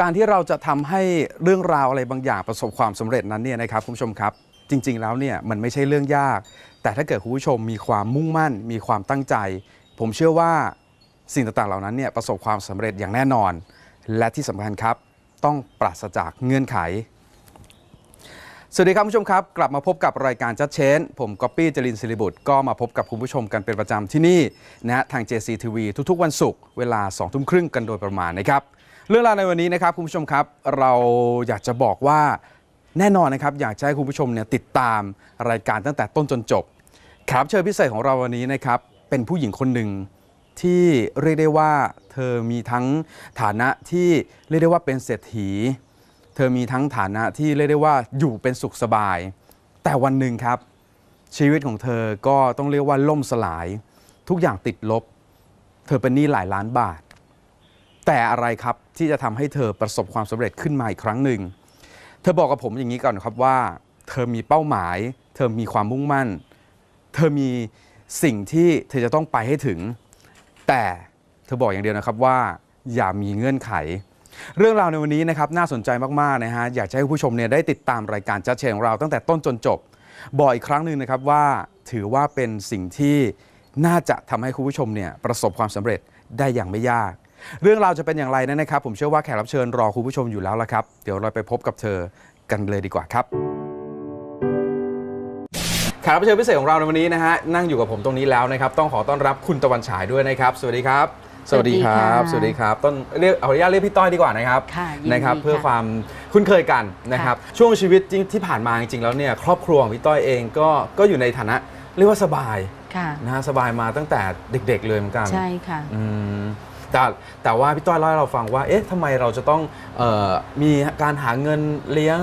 การที่เราจะทำให้เรื่องราวอะไรบางอย่างประสบความสำเร็จนั้นเนี่ยนะครับคุณผู้ชมครับ จริง ๆ แล้วเนี่ยมันไม่ใช่เรื่องยาก แต่ถ้าเกิดคุณผู้ชมมีความมุ่งมั่น มีความตั้งใจ ผมเชื่อว่าสิ่งต่างๆเหล่านั้นเนี่ยประสบความสำเร็จอย่างแน่นอน และที่สำคัญครับต้องปราศจากเงื่อนไข สวัสดีครับคุณผู้ชมครับ กลับมาพบกับรายการจัดเชน ผมก๊อปปี้จรินศิริบุตรก็มาพบกับคุณผู้ชมกันเป็นประจำที่นี่นะฮะทาง JCTV ทุกๆ วันศุกร์เวลา2ทุ่มครึ่งกันโดยประมาณนะครับ เรื่องราวในวันนี้นะครับคุณผู้ชมครับ เราอยากจะบอกว่าแน่นอนนะครับ อยากจะให้คุณผู้ชมเนี่ยติดตามรายการตั้งแต่ต้นจนจบแขกรับเชิญพิเศษของเราวันนี้นะครับเป็นผู้หญิงคนหนึ่งที่เรียกได้ว่าเธอมีทั้งฐานะที่เรียกได้ว่าเป็นเศรษฐี เธอมีทั้งฐานะที่เรียกได้ว่าอยู่เป็นสุขสบาย แต่วันหนึ่งครับ ชีวิตของเธอก็ต้องเรียกว่าล่มสลาย ทุกอย่างติดลบ เธอเป็นหนี้หลายล้านบาท แต่อะไรครับที่จะทำให้เธอประสบความสำเร็จขึ้นมาอีกครั้งหนึ่ง เธอบอกกับผมอย่างนี้ก่อนครับว่า เธอมีเป้าหมาย เธอมีความมุ่งมั่น เธอมีสิ่งที่เธอจะต้องไปให้ถึง แต่เธอบอกอย่างเดียวนะครับว่า อย่ามีเงื่อนไข เรื่องราวในวันนี้นะครับน่าสนใจมากๆนะฮะอยากให้ผู้ชมเนี่ยได้ติดตามรายการจัดเชนของเราตั้งแต่ต้นจนจบ บอกอีกครั้งหนึ่งนะครับว่าถือว่าเป็นสิ่งที่น่าจะทำให้คุณผู้ชมเนี่ยประสบความสำเร็จได้อย่างไม่ยาก เรื่องราวจะเป็นอย่างไรนั้นนะครับ ผมเชื่อว่าแขกรับเชิญรอคุณผู้ชมอยู่แล้วละครับ เดี๋ยวเราไปพบกับเธอกันเลยดีกว่าครับแขกรับเชิญพิเศษของเราในวันนี้นะฮะนั่งอยู่กับผมตรงนี้แล้วนะครับ ต้องขอต้อนรับคุณตะวันฉายด้วยนะครับ สวัสดีครับ สวัสดีครับสสวัวัสสดีดีคค่ะรับต้นเรียกเอาอนุญาตเรียกพี่ต้อยดีกว่านะครับค่ะยินดีนะครับ เพื่อค่ะความคุ้นเคยกันนะครับ ช่วงชีวิตที่ผ่านมาจริงๆแล้วเนี่ยครอบครัวของพี่ต้อยเองก็ก็อยู่ในฐานะเรียกว่าสบายค่ะนะฮะสบายมาตั้งแต่เด็ก ๆ เลยเหมือนกันใช่ค่ะอืม แต่แต่ว่าพี่ต้อยเล่าให้เราฟังว่าเอ๊ะทำไมเราจะต้องเออมีการหาเงินเลี้ยง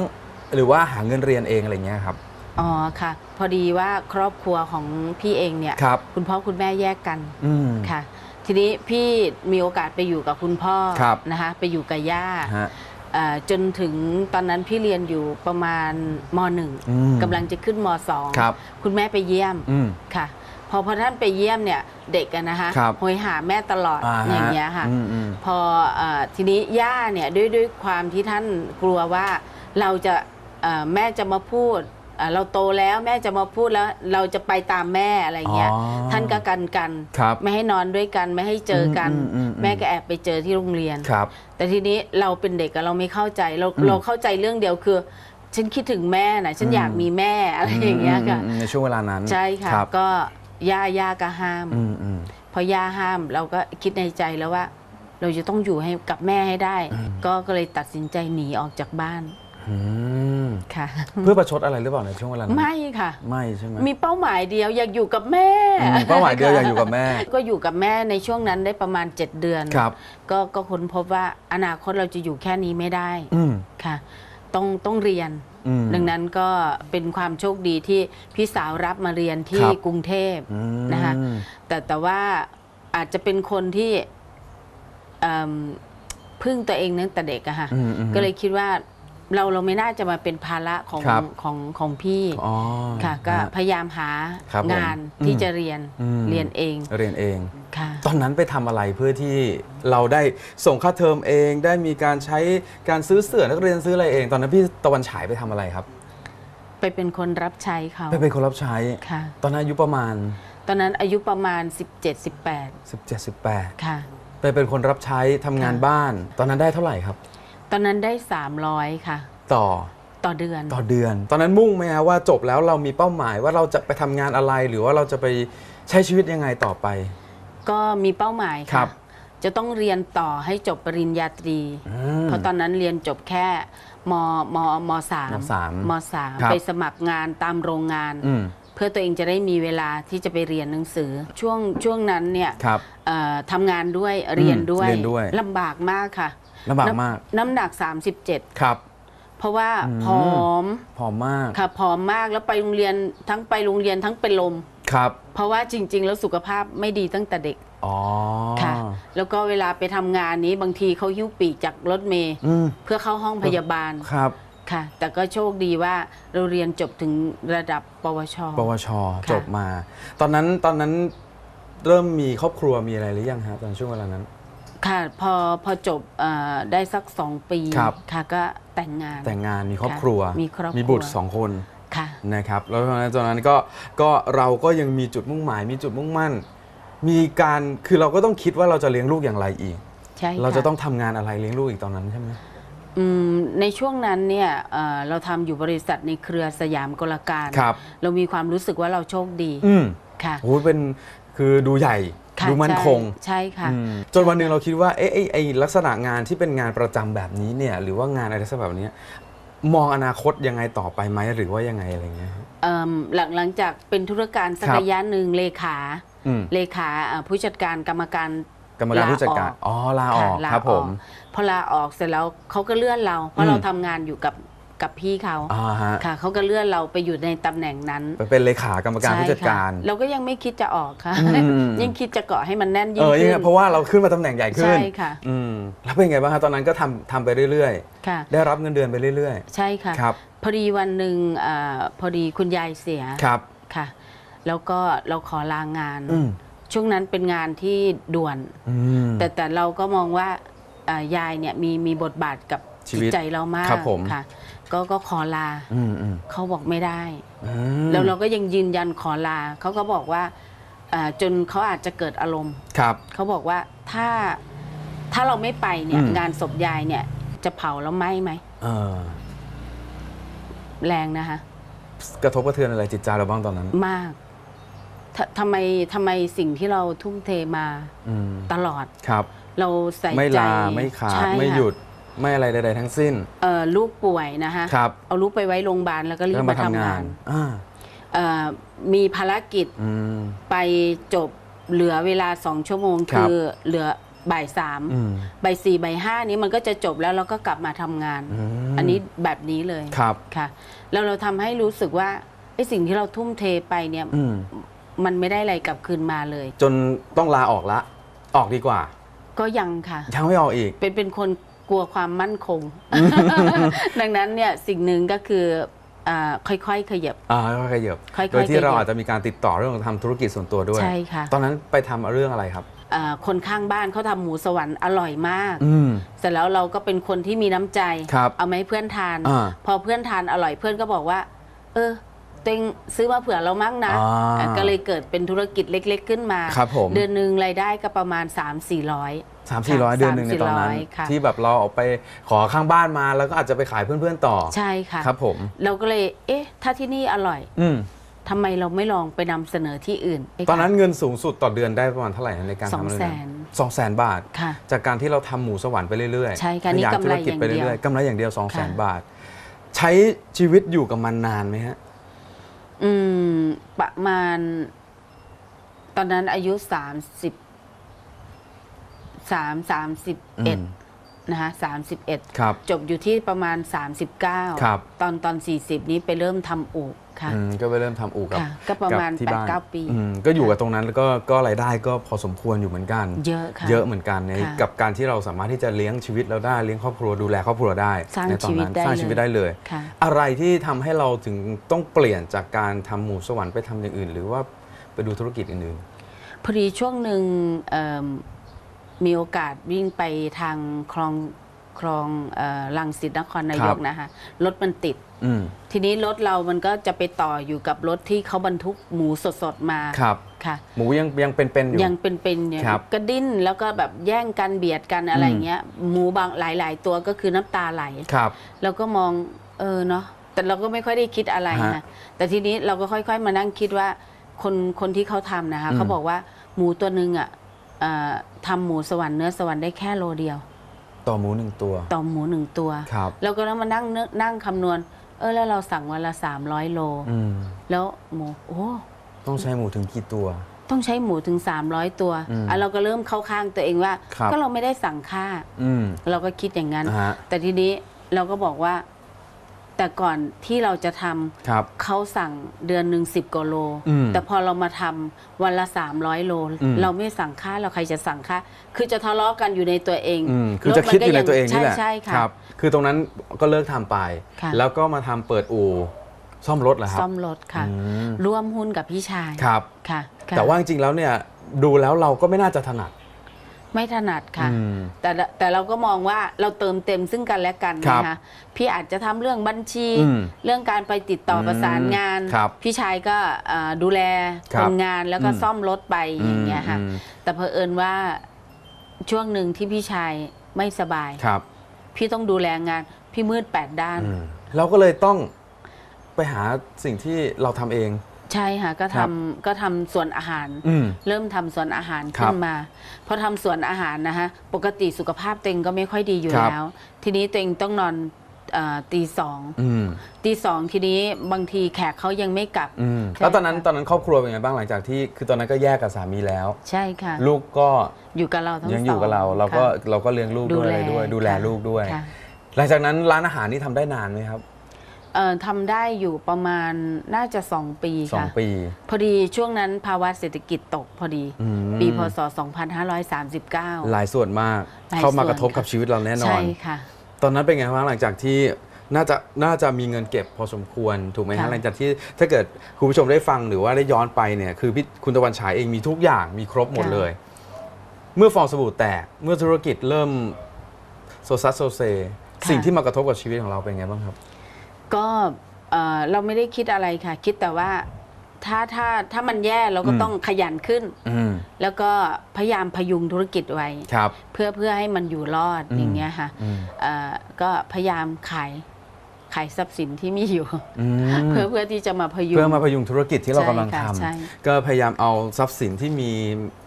หรือว่าหาเงินเรียนเองอะไรเงี้ยครับ อ๋อค่ะ พอดีว่าครอบครัวของพี่เองเนี่ยครับคุณพ่อคุณแม่แยกกันอืม ค่ะ ทีนี้พี่มีโอกาสไปอยู่กับคุณพ่อครับ นะคะไปอยู่กับย่าฮะ เอ่อจนถึงตอนนั้นพี่เรียนอยู่ประมาณมหนึ่งอืมกำลังจะขึ้นมสองครับ คุณแม่ไปเยี่ยมอืม ค่ะพ อพอท่านไปเยี่ยมเนี่ยเด็กกันนะคะครับโหยหาแม่ตลอดอ่าฮะอย่างเงี้ยค่ะ อืมอืมพอเออทีนี้ย่าเนี่ยด้วยด้วยความที่ท่านกลัวว่าเราจะเอ่อแม่จะมาพูดเอ่อเราโตแล้วแม่จะมาพูดแล้วเราจะไปตามแม่อะไรเงี้ยอ๋อท่านก็กันกัน ครับไม่ให้นอนด้วยกันไม่ให้เจอกัน อืมอืมอืม แม่ก็แอบไปเจอที่โรงเรียน ครับ แต่ทีนี้เราเป็นเด็กอะเราไม่เข้าใจเราอืม เราเข้าใจเรื่องเดียวคือ ฉันคิดถึงแม่นะฉันอืมอยากมีแม่อะไรอย่างเงี้ยค่ะอืมอืมในช่วงเวลานั้นใช่ค่ะ รับ ก็ ย่าย่าก็ห้าม อืมอืม พอย่าห้ามเราก็คิดในใจแล้วว่า เราจะต้องอยู่ให้กับแม่ให้ได้อืมก็ก็เลยตัดสินใจหนีออกจากบ้านอืมค่ะ เพื่อประชดอะไรหรือเปล่าในช่วงเวลานั้นไม่ค่ะ ไม่ใช่ไหมมีเป้าหมายเดียวอยากอยู่กับแม่ อืมเป้าหมายเดียวอยากอยู่กับแม่ ก็อยู่กับแม่ในช่วงนั้นได้ประมาณ 7 เดือน ครับ ก็ก็ค้นพบว่าอนาคตเราจะอยู่แค่นี้ไม่ได้อืม ค่ะ ต้องต้องเรียน อืม ดังนั้นก็เป็นความโชคดีที่พี่สาวรับมาเรียนที่ครับกรุงเทพอืม นะคะ แต่แต่ว่าอาจจะเป็นคนที่เอิ่มพึ่งตัวเองตั้งแต่เด็กอะค่ะ อืมอืม ก็เลยคิดว่า เราเราไม่น่าจะมาเป็นภาระของครับของของพี่อ๋อค่ะก็ฮะพยายามหาครับผมงานที่อืมจะเรียนอืม เรียนเองเรียนเอง ค่ะ ตอนนั้นไปทำอะไรเพื่อที่เราได้ส่งค่าเทอมเองได้มีการใช้การซื้อเสื้อนักเรียนซื้ออะไรเอง ตอนนั้นพี่ตะวันฉายไปทำอะไรครับไปเป็นคนรับใช้เขาไปเป็นคนรับใช้ ค่ะ ตอนนั้นอายุประมาณ ตอนนั้นอายุประมาณ 17 17 18 18 ค่ะ ไปเป็นคนรับใช้ทำงานค่ะบ้าน ตอนนั้นได้เท่าไหร่ครับ ตอนนั้นได้ 300 ค่ะ ต่อต่อเดือน ต่อเดือน ตอนนั้นมุ่งไหมฮะว่าจบแล้วเรามีเป้าหมายว่าเราจะไปทำงานอะไร หรือว่าเราจะไปใช้ชีวิตยังไงต่อไป ก็มีเป้าหมายครัค่ะ บ จะต้องเรียนต่อให้จบปริญญาตรี อืม เพราะตอนนั้นเรียนจบแค่มมมสามมสามมสามครับ ไปสมัครงานตามโรงงาน อืมเพื่อตัวเองจะได้มีเวลาที่จะไปเรียนหนังสือ ช่วงช่วงนั้นเนี่ยครับ เอ่อทำงานด้วยเรียนด้วยเรียนด้วย ลำบากมากค่ะ ลำบากน้ำมาก น้ำหนัก 37 ครับ เพราะว่าอืม ผอมผอมมากค่ะผอมมากแล้วไปโรงเรียนทั้งไปโรงเรียนทั้งเป็นลม ครับเพราะว่าจริง ๆ แล้วสุขภาพไม่ดีตั้งแต่เด็กอ๋อค่ะ แล้วก็เวลาไปทำงานนี้บางทีเขาหิ้วปีกจากรถเมย์อืมเพื่อเข้าห้องพยาบาลครับ ค่ะ แต่ก็โชคดีว่าเราเรียนจบถึงระดับปวช ปวชค่ะ จบมา ตอนนั้นตอนนั้นเริ่มมีครอบครัวมีอะไรหรือยังฮะตอนช่วงเวลานั้น ค่ะพอพอจบเอ่อได้สักสองปีครับ ค่ะก็แต่งงาน แต่งงานมีครอบครัวมีครอบครัวมีบุตรสองคนค่ะ นะครับแล้วตอนนั้นตอนนั้นก็ก็เราก็ยังมีจุดมุ่งหมาย มีจุดมุ่งมั่น มีการคือเราก็ต้องคิดว่าเราจะเลี้ยงลูกอย่างไรอีก ใช่ค่เราจะต้องทำงานอะไรเลี้ยงลูกอีกตอนนั้นใช่ไหม อืมในช่วงนั้นเนี่ยเอ่อเราทำอยู่บริษัทในเครือสยามกลการ ครับ เรามีความรู้สึกว่าเราโชคดีอืมค่ะ โอ้ยเป็นคือดูใหญ่ ค่ะดูมั่นคง ใช่ใช่ค่ะอืมจนวันหนึ่งเราคิดว่าเอ๊ะไอ้ไอ้ลักษณะงานที่เป็นงานประจำแบบนี้เนี่ยหรือว่างานอะไรลักษณะแบบเนี้ยมองอนาคตยังไงต่อไปไหมหรือว่ายังไงอะไรเงี้ย เอิ่มหลังหลังจากเป็นธุรการสักครับ ระยะหนึ่งเลขา อืมเลขาเอ่อผู้จัดการกรรมการ กรรมการลาผู้จัดการออกอ๋อลาออกลาครับผมพอลาออกเสร็จแล้วเขาก็เลื่อนเรา เพอืราะมเราทำงานอยู่กับ กับพี่เขาอ่าฮะค่ะเขาก็เลื่อนเราไปอยู่ในตำแหน่งนั้นไปเป็นเลขากรรมการใช่ผู้จัดการค่ะเราก็ยังไม่คิดจะออกค่ะ อืมยิ่งคิดจะเกาะให้มันแน่นเอยิ่งอยังขึ้ไงนเพราะว่าเราขึ้นมาตำแหน่งใหญ่ขึ้นใช่ค่ะ อืมแล้วเป็นไงบ้างครับตอนนั้นก็ทำทำไปเรื่อยค่ะ ๆ ได้รับเงินเดือนไปเรื่อย ใช่ค่ะๆครับ พอดีวันหนึ่งอาพอดีคุณยายเสียครับ ค่ะ แล้วก็เราขอลางาน อืมช่วงนั้นเป็นงานที่ด่วน อืม แต่แต่เราก็มองว่าอ่ายายเนี่ยมีมีบทบาทกับชีจิตวิตใจเรามากครับผม ค่ะ ก็ก็ขอลาอืมอืมเขาบอกไม่ได้อืมแล้วเราก็ยังยืนยันขอลาเขาก็บอกว่าอ่าจนเขาอาจจะเกิดอารมณ์ครับเขาบอกว่าถ้าถ้าเราไม่ไปเนี่ยอืมงานศพยายเนี่ย จะเผาแล้วไหมไหมเออแรงนะคะ กระทบกระเทือนอะไรจิตใจเราบ้างตอนนั้น มากททำไมทำไมสิ่งที่เราทุ่มเทมาอืมตลอดครับ เราใส่ใจไม่ลาไม่ขาดใช่ไม่ค่ะหยุด ไม่อะไรใดๆทั้งสิ้น เอ่อลูกป่วยนะคะครับเอาลูกไปไว้โรงพยาบาลแล้วก็รีแล้บวมาทำงานอ่าเอ่อมีภารกิจอืม ไปจบเหลือเวลาสองชั่วโมงครับ คือเหลือบ่ายสามอืมบ่ายสี่บ่ายห้านี้มันก็จะจบแล้วเราก็กลับมาทำงาน มอันนี้แบบนี้เลยครับ ค่ะ แล้วเราทำให้รู้สึกว่าไอ้สิ่งที่เราทุ่มเทไปเนี่ยอืมมันไม่ได้อะไรกลับคืนมาเลย จนต้องลาออกละ ออกดีกว่า ก็ยังค่ะ ยังไม่ออกอีก เป็นเป็นคน กลัวความมั่นคง ดังนั้นเนี่ยสิ่งหนึ่งก็คืออาค่อยๆขยับ อ่าค่อยๆขยับค่อยๆโดยที่เราขยับ อาจจะมีการติดต่อเรื่องของทำธุรกิจส่วนตัวด้วย ใช่ค่ะตอนนั้นไปทำเรื่องอะไรครับ อ่าคนข้างบ้านเขาทำหมูสวรรค์อร่อยมาก อืม เสร็จแล้วเราก็เป็นคนที่มีน้ำใจ ครับเอามาให้เพื่อนทาน อ่า พอเพื่อนทานอร่อยเพื่อนก็บอกว่า เออ เต็งซื้อมาเผื่อเรามั่งนะอ่าอะก็เลยเกิดเป็นธุรกิจเล็ก ๆ ขึ้นมา ครับผม เดือนหนึ่งรายได้ก็ประมาณ 3 4 0 0 สามสี่ร้อยค่ะเดือนหนึ่งในตอนนั้น300ค่ะที่แบบเราออกไปขอข้างบ้านมาแล้วก็อาจจะไปขายเพื่อนๆต่อใช่ค่ะ ครับผม เราก็เลย เอ๊ะ ถ้าที่นี่อร่อยอืมทำไมเราไม่ลองไปนำเสนอที่อื่นตอนนั้นเงินสูงสุดต่อเดือนได้ประมาณเท่าไหร่นะในการสองทำเรื่องแสนั้นนสองแสนบาท ค่ะ จากการที่เราทำหมูสวรรค์ไปเรื่อยๆใช่ค่ะนี่ขยายกำไรธุรกิจไปอย่างเดียว เรื่อยๆกำไรอย่างเดียว2องแสนค่ะบาท ใช้ชีวิตอยู่กับมันนานไหมฮะ อืม ประมาณ ตอนนั้นอายุสามสิบสามสามสิบเอ็ด นะคะสามสิบเอ็ดครับจบอยู่ที่ประมาณ 39 ครับ ตอนตอน 40 นี้ไปเริ่มทำอู่ค่ะอืมก็ไปเริ่มทำอู่กับค่ะ ก็ประมาณกับที่บ้าน8-9 ปี อืมก็อยู่กับตรงนั้นแล้วก็ก็รายได้ก็พอสมควรอยู่เหมือนกัน เยอะค่ะ เยอะเหมือนกันในค่ะกับการที่เราสามารถที่จะเลี้ยงชีวิตเราได้เลี้ยงครอบครัวดูแลครอบครัวได้สร้างในตอนนั้นชีวิตได้สร้างชีวิตได้เลย ค่ะ อะไรที่ทำให้เราถึงต้องเปลี่ยนจากการทำหมูสวรรค์ไปทำอย่างอื่น หรือว่าไปดูธุรกิจอื่น พอดีช่วงหนึ่งเอิ่ม มีโอกาสวิ่งไปทางคลองคลองเอ่อลังสิตนครนายกนะคะรถมันติดๆอืมทีนี้รถเรามันก็จะไปต่ออยู่กับรถที่เขาบรรทุกหมูสดๆมาครับค่ะ หมูยังยังเป็นๆอยู่ยังเป็นๆเนี่ยครับก็ดิ้นแล้วก็แบบแย่งกันเบียดกันอะไรอืมเงี้ย หมูบางหลาย ๆ ตัวก็คือน้ำตาไหลครับเราก็มองเออเนาะแต่เราก็ไม่ค่อยได้คิดอะไรฮะนะแต่ทีนี้เราก็ค่อย ๆ มานั่งคิดว่าคนคนที่เขาทำนะคะอืมเขาบอกว่าหมูตัวหนึ่งอะเอ่อ ทำหมูสวรรค์เนื้อสวรรค์ได้แค่โลเดียว ต่อหมูหนึ่งตัว ต่อหมูหนึ่งตัว ครับเราก็ต้องมานั่งนึกนั่งคำนวณ เออแล้วเราสั่งวันละสามร้อยโล อืม แล้วหมูโอ้ ต้องใช้หมูถึงกี่ตัว ต้องใช้หมูถึง 300 ตัวอืมอะเราก็เริ่มเข้าข้างตัวเองว่า ครับ ก็เราไม่ได้สั่งค่า อืมเราก็คิดอย่างนั้นนะฮะ แต่ทีนี้เราก็บอกว่า แต่ก่อนที่เราจะทำครับเขาสั่งเดือนหนึ่งสิบกว่าโล อืมแต่พอเรามาทำวันละสามร้อยโล อืมเราไม่สั่งค่าเราใครจะสั่งค่าคือจะทะเลาะกันอยู่ในตัวเองอืมคือจะคิดอยู่ในตัวเองนี่แหละใช่ใช่ค่ะครับ คือตรงนั้นก็เลิกทำไป ค่ะ แล้วก็มาทำเปิดอู่ซ่อมรถเหรอครับซ่อมรถค่ะ อืมร่วมหุ้นกับพี่ชายครับ ค่ะค่ะ แต่ว่าจริงๆแล้วเนี่ยดูแล้วเราก็ไม่น่าจะถนัด ไม่ถนัดค่ะ อืม แต่ละแต่เราก็มองว่าเราเติมเต็มซึ่งกันและกันครับนะคะพี่อาจจะทำเรื่องบัญชี อืมเรื่องการไปติดต่ออมประสานงาน ครับพี่ชายก็เอ่อดูแลครัคบนงานแล้วก็อืม ซ่อมรถไปอย่างเงี้ยค่ะ อืมแต่เผอิญว่าช่วงหนึ่งที่พี่ชายไม่สบาย ครับพี่ต้องดูแลงาน พี่มืดแปดด้านเราก็เลยต้องไปหาสิ่งที่เราทำเอง ใช่ค่ะก็ครัทำบก็ทำสวนอาหาร อืมเริ่มทำสวนอาหารครัขึ้บนมาพอทำสวนอาหารนะคะปกติสุขภาพตัวเองก็ไม่ค่อยดีอยู่ครับ แล้ว ทีนี้ตัวเองต้องนอนเออตีสองอืมตีสองทีนี้บางทีแขกเขายังไม่กลับ อืมใช่แล้วตอนนั้นค่ะ ตอนนั้นครอบครัวเป็นไงบ้างหลังจากที่ คือตอนนั้นก็แยกกับสามีแล้ว ใช่ค่ะ ลูกก็อยู่กับเราทั้งยังสอยู่กับเราเราก็ค่ะ เราก็เลี้ยงลูกด้วยอะไรด้วย ดูแลค่ะลูกด้วย ค่ะหลังจากนั้นร้านอาหารนี่ทำได้นานไหมครับ เอ่อทำได้อยู่ประมาณน่าจะสองปีสองค่ะ ปี พอดีช่วงนั้นภาวะเศรษฐกิจตกพอดี อืม ปีพศ 2539 หลายส่วนมาก หลายเข้ามากระทบส่วนกับค่ะ ชีวิตเราแน่นอใช่น ค่ะ ตอนนั้นเป็นไงบ้างหลังจากที่น่าจะน่าจะมีเงินเก็บพอสมควรถูกไหมฮะค่ะ หลังจากที่ถ้าเกิดคุณผู้ชมได้ฟังหรือว่าได้ย้อนไปเนี่ยคือพี่คุณตะวันฉายเองมีทุกอย่างมีครบหมดเลย เมื่อฟองสบู่แตกเมื่อธุรกิจเริ่มโซซัสโซเซสิ่งที่มากระทบกับชีวิตของเราเป็นไงบ้างครับ ก็เอ่อเราไม่ได้คิดอะไรค่ะ คิดแต่ว่าถ้าถ้าถ้ามันแย่เราก็อืม ต้องขยันขึ้น อืมแล้วก็พยายามพยุงธุรกิจไว้ ครับ เพื่อเพื่อให้มันอยู่รอดอืม อย่างเงี้ยค่ะอืมเอ่อก็พยายามขายขายทรัพย์สินที่มีอยู่ อืมเพื่อเพื่อที่จะมาพยุงเพื่อมาพยุงธุรกิจที่เราใช่กำลังค่ะทใช่ำก็พยายามเอาทรัพย์สินที่มี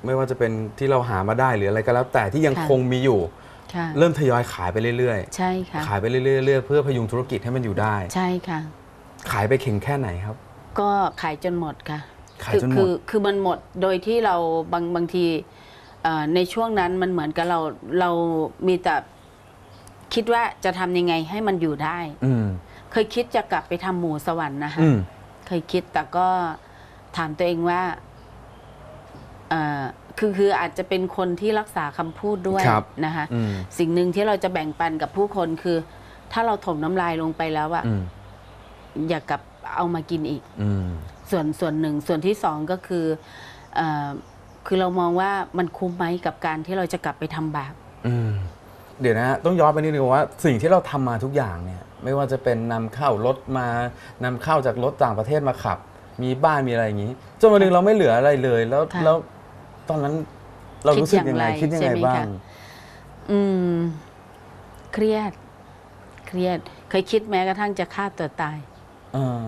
ไม่ว่าจะเป็นที่เราหามาได้หรืออะไรก็แล้วแต่ที่ยังค่ะ คงมีอยู่ ค่ะเริ่มทยอยขายไปเรื่อยใช่ค่ะ ๆ ขายไปเรื่อยๆเพื่อพยุงธุรกิจให้มันอยู่ได้ ใช่ค่ะ ขายไปเข่งแค่ไหนครับ ก็ขายจนหมดค่ะขายจนหมด คือคือคือมันหมดโดยที่เราบางบางทีเอ่อในช่วงนั้นมันเหมือนกับเราเรามีแต่คิดว่าจะทำยังไงให้มันอยู่ได้ อืมเคยคิดจะกลับไปทำหมูสวรรค์นะคะ อืมเคยคิดแต่ก็ถามตัวเองว่าเอ่อ คือคืออาจจะเป็นคนที่รักษาคำพูดด้วยครับนะคะอืม สิ่งหนึ่งที่เราจะแบ่งปันกับผู้คนคือ ถ้าเราถมน้ำลายลงไปแล้วอะอืมอย่ากลับเอามากินอีก อืม ส่วนส่วนหนึ่งส่วนที่สองก็คือเออคือเรามองว่ามันคุ้มไหมกับการที่เราจะกลับไปทำบาป อืมเดี๋ยวนะฮะต้องย้อนไปนิดนึงว่าสิ่งที่เราทำมาทุกอย่างเนี่ย ไม่ว่าจะเป็นนำเข้ารถมานำเข้าจากรถต่างประเทศมาขับ มีบ้านมีอะไรอย่างนี้จนวันหนึ่งเราไม่เหลืออะไรเลย แล้วค่ะ แล้ว ตอนนั้นเรารู้สึกยังไงคิคิดดยังอไงย่างไรบ้าใช่งไหมคะอืม เครียด เครียด เคยคิดแม้กระทั่งจะฆ่าตัวตายเออ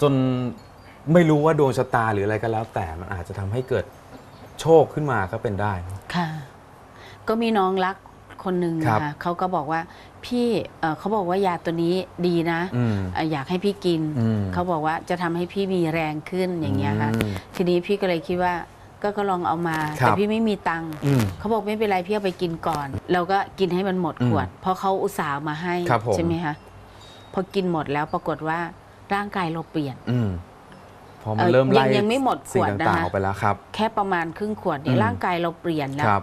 จนไม่รู้ว่าดวงชะตาหรืออะไรก็แล้ว แต่มันอาจจะทำให้เกิดโชคขึ้นมาก็เป็นได้เนอะค่ะ ก็มีน้องรักคนหนึ่งครับนะคะเขาก็บอกว่า พี่เอ่อเขาบอกว่ายาตัวนี้ดีนะอืมเอ่ออยากให้พี่กินอืมเขาบอกว่าจะทำให้พี่มีแรงขึ้นอย่างเงี้ยค่ะอืมทีนี้พี่ก็เลยคิดว่า ก็ก็ลองเอามาครับแต่พี่ไม่มีตังค์อืมเขาบอกไม่เป็นไรพี่เอาไปกินก่อน เราก็กินให้มันหมดอืมขวด เพราะเขาอุตส่าห์มาให้ครับผม ใช่ไหมคะพอกินหมดแล้วปรากฏว่าร่างกายเราเปลี่ยน อืมพอมันเอ่อเริ่มไล่ยังยังไม่หมดขสิ่วดงนะต่างๆคะออกไปแล้วครับ แค่ประมาณครึ่งขวดเนี่อืยม ร่างกายเราเปลี่ยนแล้ว ครับ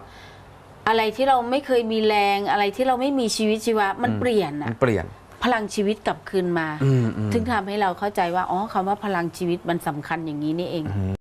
อะไรที่เราไม่เคยมีแรงอะไรที่เราไม่มีชีวิตชีวะมันอืม เปลี่ยนมัอะนเปลี่ยน พลังชีวิตกลับคืนมา อืมอืม ถึงทำให้เราเข้าใจว่าอ๋อคำว่าพลังชีวิตมันสำคัญอย่างนี้นี่เองอืม